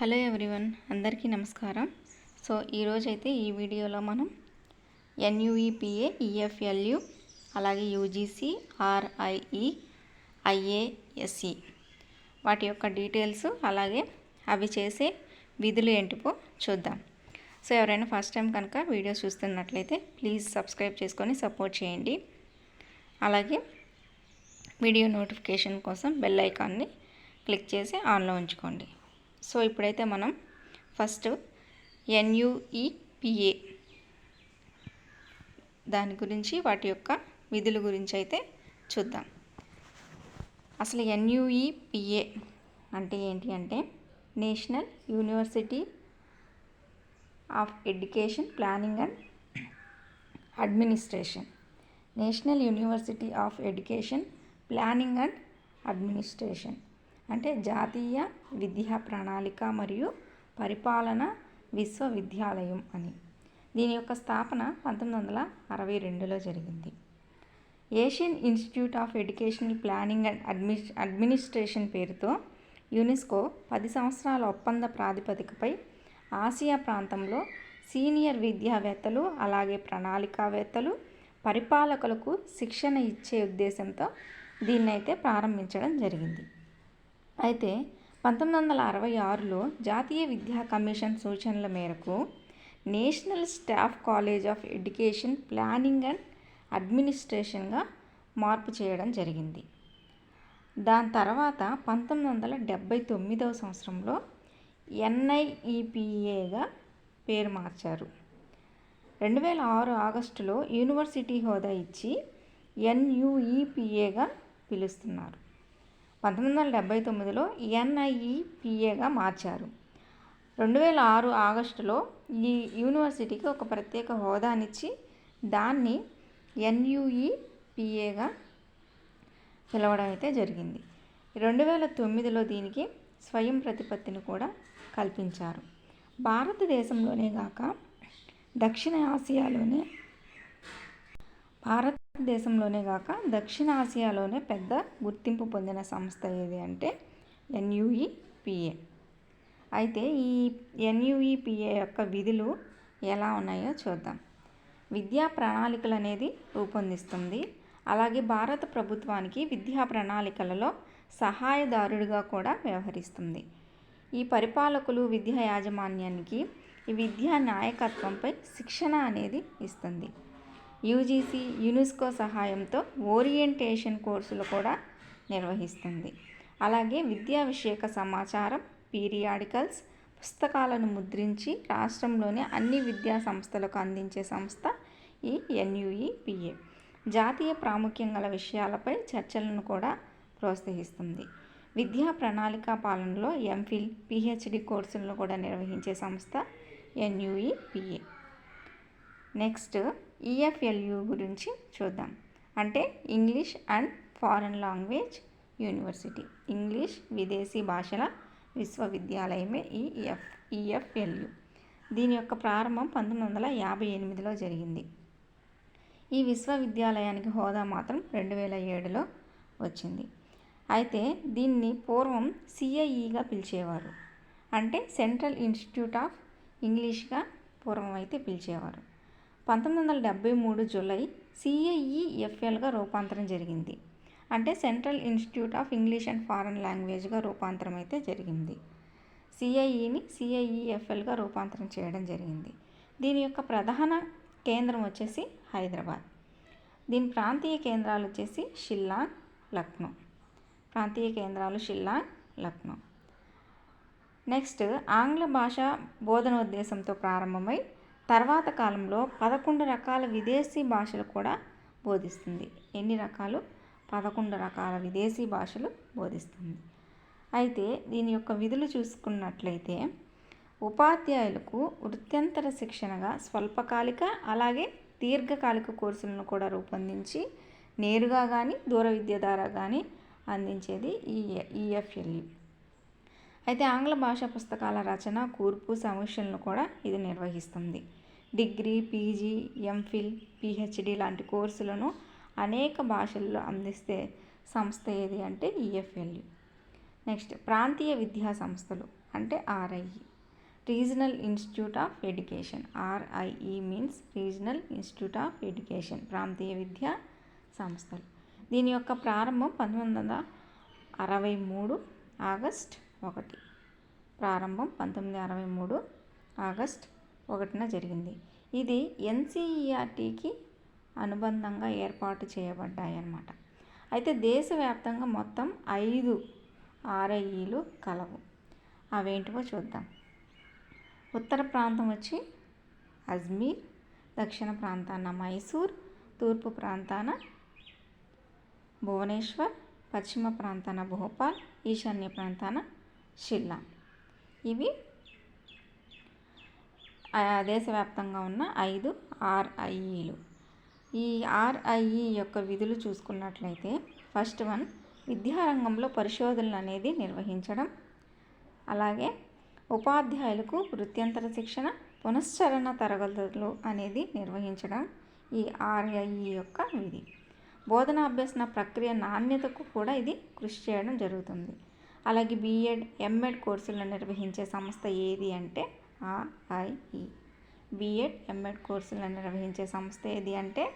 Hello everyone అందరికీ నమస్కారం. So ఈరోజైతే ఈ వీడియోలో మనం ఎన్యుఈపిఏ ఈఎఫ్ఎల్యు అలాగే యూజీసీ ఆర్ఐఈ ఐఏఎస్ఈ వాటి యొక్క డీటెయిల్స్ అలాగే అవి చేసే విధులు ఏంటిపో చూద్దాం. సో ఎవరైనా ఫస్ట్ టైం కనుక వీడియో చూస్తున్నట్లయితే ప్లీజ్ సబ్స్క్రైబ్ చేసుకొని సపోర్ట్ చేయండి. అలాగే వీడియో నోటిఫికేషన్ కోసం బెల్ ఐకాన్ని క్లిక్ చేసి ఆన్లో ఉంచుకోండి. సో ఇప్పుడైతే మనం ఫస్ట్ ఎన్యుఈపిఏ దాని గురించి వాటి యొక్క విధుల గురించి అయితే చూద్దాం. అసలు ఎన్యుఈపిఏ అంటే ఏంటి అంటే national university of education planning and administration. National university of education planning and administration. అంటే జాతీయ విద్యా ప్రణాళిక మరియు పరిపాలన విశ్వవిద్యాలయం అని. దీని యొక్క స్థాపన పంతొమ్మిది వందల అరవై రెండులో జరిగింది. Asian institute of educational planning and అడ్మి administration పేరుతో యునెస్కో పది సంవత్సరాల ఒప్పంద ప్రాతిపదికపై ఆసియా ప్రాంతంలో సీనియర్ విద్యావేత్తలు అలాగే ప్రణాళికావేత్తలు పరిపాలకులకు శిక్షణ ఇచ్చే ఉద్దేశంతో దీన్నైతే ప్రారంభించడం జరిగింది. అయితే పంతొమ్మిది వందల అరవై ఆరులో జాతీయ విద్యా కమిషన్ సూచనల మేరకు national staff college of education planning and అడ్మినిస్ట్రేషన్గా మార్పు చేయడం జరిగింది. దాని తర్వాత పంతొమ్మిది వందల డెబ్భై తొమ్మిదవ సంవత్సరంలో ఎన్ఐఈపిఏగా పేరు మార్చారు. రెండు వేల ఆరు ఆగస్టులో యూనివర్సిటీ హోదా ఇచ్చి ఎన్యుఈపిఏగా పిలుస్తున్నారు. పంతొమ్మిది వందల డెబ్బై తొమ్మిదిలో ఎన్ఐఈపిఏగా మార్చారు. రెండు వేల ఆరు ఆగస్టులో ఈ యూనివర్సిటీకి ఒక ప్రత్యేక హోదానిచ్చి దాన్ని ఎన్యుఈపిఏగా పిలవడం అయితే జరిగింది. రెండు వేల తొమ్మిదిలో దీనికి స్వయం ప్రతిపత్తిని కూడా కల్పించారు. భారతదేశంలోనే కాక దక్షిణ ఆసియాలోనే భారత్ భారతదేశంలోనే కాక దక్షిణ ఆసియాలోనే పెద్ద గుర్తింపు పొందిన సంస్థ ఏది అంటే ఎన్యుఈపిఏ అయితే ఈ ఎన్యుఈపిఏ యొక్క విధులు ఎలా ఉన్నాయో చూద్దాం. విద్యా ప్రణాళికలు అనేది రూపొందిస్తుంది. అలాగే భారత ప్రభుత్వానికి విద్యా ప్రణాళికలలో సహాయదారుడిగా కూడా వ్యవహరిస్తుంది. ఈ పరిపాలకులు విద్యా యాజమాన్యానికి ఈ విద్యా నాయకత్వంపై శిక్షణ అనేది ఇస్తుంది. యూజీసీ యునెస్కో సహాయంతో ఓరియంటేషన్ కోర్సులు కూడా నిర్వహిస్తుంది. అలాగే విద్యా విషయక సమాచారం పీరియాడికల్స్ పుస్తకాలను ముద్రించి రాష్ట్రంలోని అన్ని విద్యా సంస్థలకు అందించే సంస్థ ఈ ఎన్యుఈపిఏ జాతీయ ప్రాముఖ్యం గల విషయాలపై చర్చలను కూడా ప్రోత్సహిస్తుంది. విద్యా ప్రణాళిక పాలనలో ఎంఫిల్ పిహెచ్డి కోర్సులను కూడా నిర్వహించే సంస్థ ఎన్యుఈపిఏ నెక్స్ట్ ఈఎఫ్ఎల్యు గురించి చూద్దాం. అంటే English and foreign language university. English విదేశీ భాషల విశ్వవిద్యాలయమే ఈ ఎఫ్ ఈఎఫ్ఎల్యు దీని యొక్క ప్రారంభం పంతొమ్మిది వందల యాభై ఎనిమిదిలో జరిగింది. ఈ విశ్వవిద్యాలయానికి హోదా మాత్రం రెండు వేల ఏడులో వచ్చింది. అయితే దీన్ని పూర్వం సిఐఈగా పిలిచేవారు. అంటే సెంట్రల్ ఇన్స్టిట్యూట్ ఆఫ్ ఇంగ్లీష్గా పూర్వం అయితే పిలిచేవారు. పంతొమ్మిది వందల డెబ్బై మూడు జూలై సిఐఈఎఫ్ఎల్గా రూపాంతరం జరిగింది. అంటే central institute of English and foreign లాంగ్వేజ్గా రూపాంతరం అయితే జరిగింది. సిఐఈని సిఐఈఎఫ్ఎల్గా రూపాంతరం చేయడం జరిగింది. దీని యొక్క ప్రధాన కేంద్రం వచ్చేసి హైదరాబాద్. దీని ప్రాంతీయ కేంద్రాలు వచ్చేసి షిల్లాంగ్ లక్నో. ప్రాంతీయ కేంద్రాలు షిల్లాంగ్ లక్నో. నెక్స్ట్ ఆంగ్ల భాష బోధనోద్దేశంతో ప్రారంభమై తర్వాత కాలంలో పదకొండు రకాల విదేశీ భాషలు కూడా బోధిస్తుంది. ఎన్ని రకాలు? పదకొండు రకాల విదేశీ భాషలు బోధిస్తుంది. అయితే దీని యొక్క విధులు చూసుకున్నట్లయితే ఉపాధ్యాయులకు వృత్యంతర శిక్షణగా స్వల్పకాలిక అలాగే దీర్ఘకాలిక కోర్సులను కూడా రూపొందించి నేరుగా కానీ దూర విద్య ద్వారా కానీ అందించేది ఈ ఈఎఫ్ఎల్యు అయితే ఆంగ్ల భాషా పుస్తకాల రచన కూర్పు సమీక్షలను కూడా ఇది నిర్వహిస్తుంది. డిగ్రీ పీజీ ఎంఫిల్ పిహెచ్డి లాంటి కోర్సులను అనేక భాషల్లో అందిస్తే సంస్థ ఏది అంటే ఈఎఫ్ఎల్యు నెక్స్ట్ ప్రాంతీయ విద్యా సంస్థలు అంటే RIE regional institute of education. RIE means regional institute of education. ప్రాంతీయ విద్యా సంస్థలు. దీని యొక్క ప్రారంభం పంతొమ్మిది వందల అరవై మూడు ఆగస్ట్ ఒకటి. ప్రారంభం పంతొమ్మిది అరవై మూడు ఆగస్ట్ ఒకటిన జరిగింది. ఇది ఎన్సీఈఆర్టీకి అనుబంధంగా ఏర్పాటు చేయబడ్డాయి అన్నమాట అయితే దేశవ్యాప్తంగా మొత్తం ఐదు ఆర్ఐఈలు కలవు. అవేంటివో చూద్దాం. ఉత్తర ప్రాంతం వచ్చి అజ్మీర్ దక్షిణ ప్రాంతాన మైసూర్ తూర్పు ప్రాంతాన భువనేశ్వర్ పశ్చిమ ప్రాంతాన భోపాల్ ఈశాన్య ప్రాంతాన షిల్లాంగ్ ఇవి దేశవ్యాప్తంగా ఉన్న ఐదు ఆర్ఐఈలు. ఈ ఆర్ఐఈ యొక్క విధులు చూసుకున్నట్లయితే ఫస్ట్ వన్ విద్యారంగంలో పరిశోధనలు అనేది నిర్వహించడం అలాగే ఉపాధ్యాయులకు వృత్యంతర శిక్షణ పునశ్చరణ తరగతులు అనేది నిర్వహించడం ఈ ఆర్ఐఈ యొక్క విధి. బోధనా అభ్యసన ప్రక్రియ నాణ్యతకు కూడా ఇది కృషి చేయడం జరుగుతుంది. అలాగే బీఎడ్ ఎంఎడ్ కోర్సులను నిర్వహించే సంస్థ ఏది అంటే ఆర్ఐఈ. బీఎడ్ ఎంఎడ్ కోర్సులను నిర్వహించే సంస్థ ఏది అంటే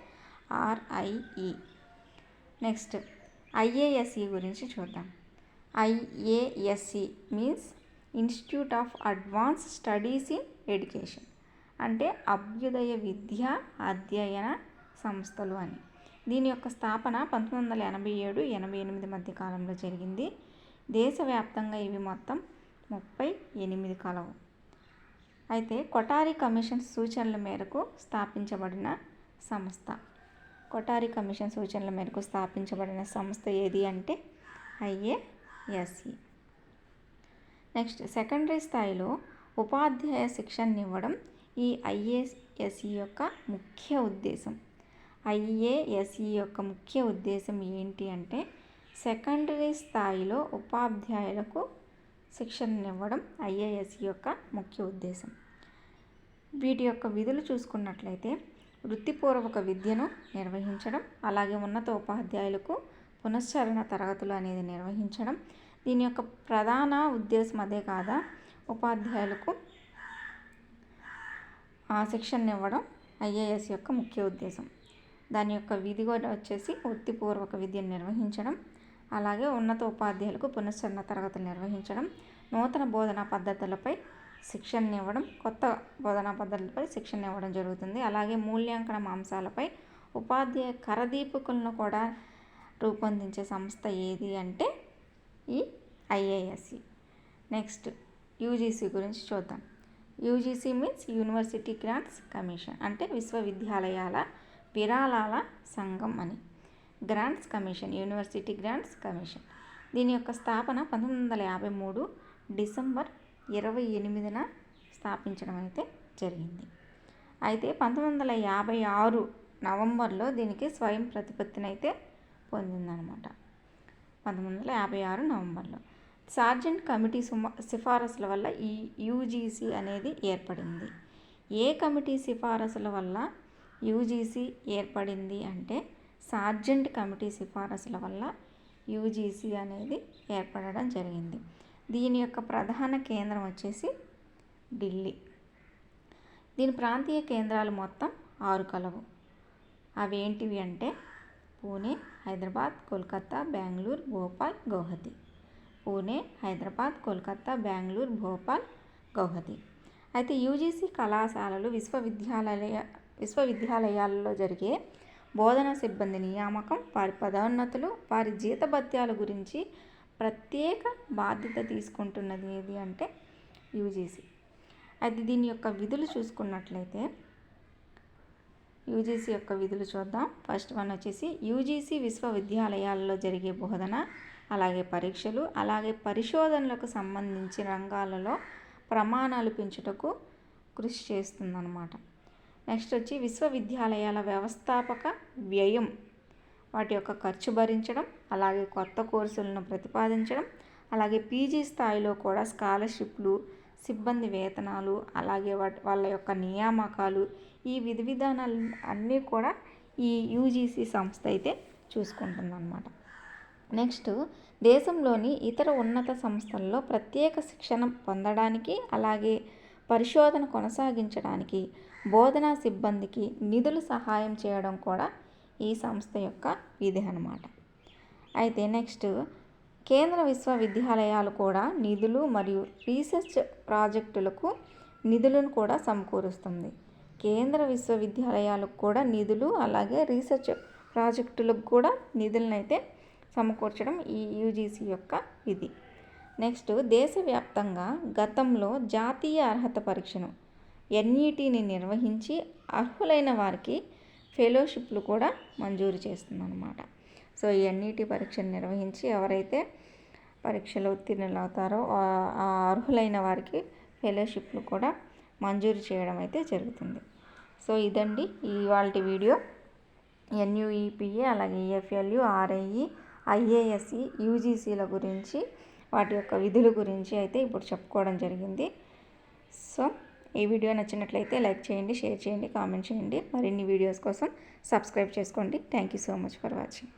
ఆర్ఐఈ. నెక్స్ట్ ఐఏఎస్ఈ గురించి చూద్దాం. IASE means institute of advance studies in education అంటే అభ్యుదయ విద్యా అధ్యయన సంస్థలు అని. దీని యొక్క స్థాపన పంతొమ్మిది వందల ఎనభై ఏడు ఎనభై ఎనిమిది మధ్య కాలంలో జరిగింది. దేశవ్యాప్తంగా ఇవి మొత్తం ముప్పై ఎనిమిది కలవు. అయితే కొటారి కమిషన్ సూచనల మేరకు స్థాపించబడిన సంస్థ. కొటారి కమిషన్ సూచనల మేరకు స్థాపించబడిన సంస్థ ఏది అంటే ఐఏఎస్ఈ. నెక్స్ట్ సెకండరీ స్థాయిలో ఉపాధ్యాయ శిక్షణ ఇవ్వడం ఈ ఐఏఎస్ఈ యొక్క ముఖ్య ఉద్దేశం. ఐఏఎస్ఈ యొక్క ముఖ్య ఉద్దేశం ఏంటి అంటే సెకండరీ స్థాయిలో ఉపాధ్యాయులకు శిక్షణనివ్వడం ఐఏఎస్ యొక్క ముఖ్య ఉద్దేశం. వీటి యొక్క విధులు చూసుకున్నట్లయితే వృత్తిపూర్వక విద్యను నిర్వహించడం అలాగే ఉన్నత ఉపాధ్యాయులకు పునశ్చరణ తరగతులు అనేది నిర్వహించడం దీని యొక్క ప్రధాన ఉద్దేశం అదే కాదా? ఉపాధ్యాయులకు శిక్షణ ఇవ్వడం ఐఏఎస్ యొక్క ముఖ్య ఉద్దేశం. దాని యొక్క విధి కూడా వచ్చేసి వృత్తిపూర్వక విద్యను నిర్వహించడం అలాగే ఉన్నత ఉపాధ్యాయులకు పునశ్చరణ తరగతులు నిర్వహించడం నూతన బోధనా పద్ధతులపై శిక్షణ ఇవ్వడం కొత్త బోధనా పద్ధతులపై శిక్షణ ఇవ్వడం జరుగుతుంది. అలాగే మూల్యాంకన అంశాలపై ఉపాధ్యాయ కరదీపుకులను కూడా రూపొందించే సంస్థ ఏది అంటే ఈ ఐఏఎస్సి నెక్స్ట్ యూజీసీ గురించి చూద్దాం. UGC means university grants commission అంటే విశ్వవిద్యాలయాల విరాళాల సంఘం అని. Grants commission university grants commission. దీని యొక్క స్థాపన పంతొమ్మిది వందల యాభై మూడు డిసెంబర్ ఇరవై ఎనిమిదిన స్థాపించడం అయితే జరిగింది. అయితే పంతొమ్మిది వందల యాభై ఆరు నవంబర్లో దీనికి స్వయం ప్రతిపత్తిని అయితే పొందిందనమాట పంతొమ్మిది వందల యాభై ఆరు నవంబర్లో. సార్జెంట్ కమిటీ సుమ సిఫారసుల వల్ల ఈ యూజీసీ అనేది ఏర్పడింది. ఏ కమిటీ సిఫారసుల వల్ల యూజీసీ ఏర్పడింది అంటే సార్జెంట్ కమిటీ సిఫారసుల వల్ల యూజీసీ అనేది ఏర్పడడం జరిగింది. దీని యొక్క ప్రధాన కేంద్రం వచ్చేసి ఢిల్లీ. దీని ప్రాంతీయ కేంద్రాలు మొత్తం ఆరు కలవు. అవి ఏంటివి అంటే పూణే హైదరాబాద్ కోల్కతా బెంగళూరు భోపాల్ గౌహతి. పూణే హైదరాబాద్ కోల్కతా బెంగళూరు భోపాల్ గౌహతి. అయితే యూజీసీ కళాశాలలు విశ్వవిద్యాలయ విశ్వవిద్యాలయాలలో జరిగే బోధన సిబ్బంది నియామకం వారి పదోన్నతులు వారి జీతభత్యాల గురించి ప్రత్యేక బాధ్యత తీసుకుంటున్నది ఏది అంటే యూజీసీ. అది దీని యొక్క విధులు చూసుకున్నట్లయితే యూజీసీ యొక్క విధులు చూద్దాం. ఫస్ట్ వన్ వచ్చేసి యూజీసీ విశ్వవిద్యాలయాల్లో జరిగే బోధన అలాగే పరీక్షలు అలాగే పరిశోధనలకు సంబంధించిన రంగాలలో ప్రమాణాలు పెంచుటకు కృషి చేస్తుందన్నమాట. నెక్స్ట్ వచ్చి విశ్వవిద్యాలయాల వ్యవస్థాపక వ్యయం. వాటి యొక్క ఖర్చు భరించడం అలాగే కొత్త కోర్సులను ప్రతిపాదించడం అలాగే పీజీ స్థాయిలో కూడా స్కాలర్షిప్లు సిబ్బంది వేతనాలు అలాగే వాటి వాళ్ళ యొక్క నియామకాలు ఈ విధి విధానాలు అన్నీ కూడా ఈ యూజీసీ సంస్థ అయితే చూసుకుంటుందన్నమాట. నెక్స్ట్ దేశంలోని ఇతర ఉన్నత సంస్థల్లో ప్రత్యేక శిక్షణ పొందడానికి అలాగే పరిశోధన కొనసాగించడానికి బోధనా సిబ్బందికి నిధులు సహాయం చేయడం కూడా ఈ సంస్థ యొక్క విధి అన్నమాట. అయితే నెక్స్ట్ కేంద్ర విశ్వవిద్యాలయాలు కూడా నిధులు మరియు రీసెర్చ్ ప్రాజెక్టులకు నిధులను కూడా సమకూరుస్తుంది. కేంద్ర విశ్వవిద్యాలయాలకు కూడా నిధులు అలాగే రీసెర్చ్ ప్రాజెక్టులకు కూడా నిధులను అయితే సమకూర్చడం ఈ యూజీసీ యొక్క విధి. నెక్స్ట్ దేశవ్యాప్తంగా గతంలో జాతీయ అర్హత పరీక్షను ఎన్ఈటీని నిర్వహించి అర్హులైన వారికి ఫెలోషిప్లు కూడా మంజూరు చేస్తుందన్నమాట. సో ఈ ఎన్ఈటీ పరీక్షను నిర్వహించి ఎవరైతే పరీక్షలో ఉత్తీర్ణులు అవుతారో ఆ అర్హులైన వారికి ఫెలోషిప్లు కూడా మంజూరు చేయడం అయితే జరుగుతుంది. సో ఇదండి ఇవాళ వీడియో. ఎన్యుఈపిఏ అలాగే ఈఎఫ్ఎల్యు ఆర్ఐఈ ఐఏఎస్ఈ యూజీసీల గురించి వాటి యొక్క విధుల గురించి అయితే ఇప్పుడు చెప్పుకోవడం జరిగింది. సో ఈ వీడియో నచ్చినట్లయితే లైక్ చేయండి షేర్ చేయండి కామెంట్ చేయండి. మరిన్ని వీడియోస్ కోసం సబ్స్క్రైబ్ చేసుకోండి. Thank you so much for watching